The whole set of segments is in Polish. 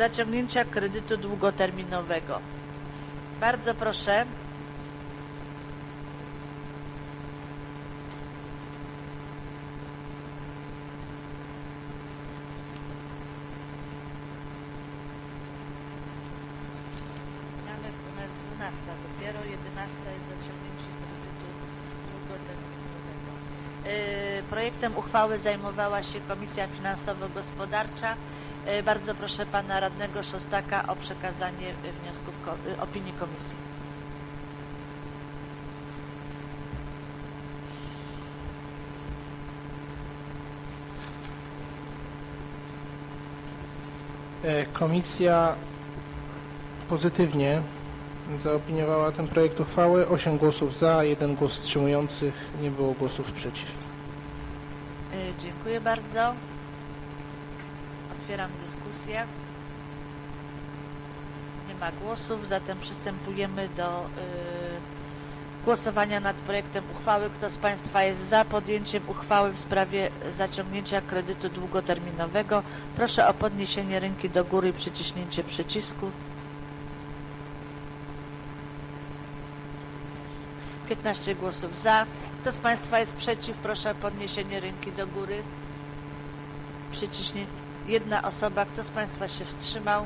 zaciągnięcia kredytu długoterminowego. Bardzo proszę. Mamy, ona jest 12 dopiero, 11 jest zaciągnięcie kredytu długoterminowego. Yy, Projektem uchwały zajmowała się Komisja Finansowo-Gospodarcza. Yy, Bardzo proszę pana radnego Szostaka o przekazanie wniosków, yy, opinii komisji. E, Komisja pozytywnie zaopiniowała ten projekt uchwały. 8 głosów za, 1 głos wstrzymujących, nie było głosów przeciw. Dziękuję bardzo. Otwieram dyskusję. Nie ma głosów, zatem przystępujemy do yy, głosowania nad projektem uchwały. Kto z Państwa jest za podjęciem uchwały w sprawie zaciągnięcia kredytu długoterminowego? Proszę o podniesienie ręki do góry i przyciśnięcie przycisku. 15 głosów za. Kto z Państwa jest przeciw? Proszę o podniesienie ręki do góry. Przyciśnie jedna osoba. Kto z Państwa się wstrzymał?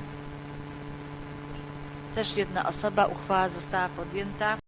Też jedna osoba. Uchwała została podjęta.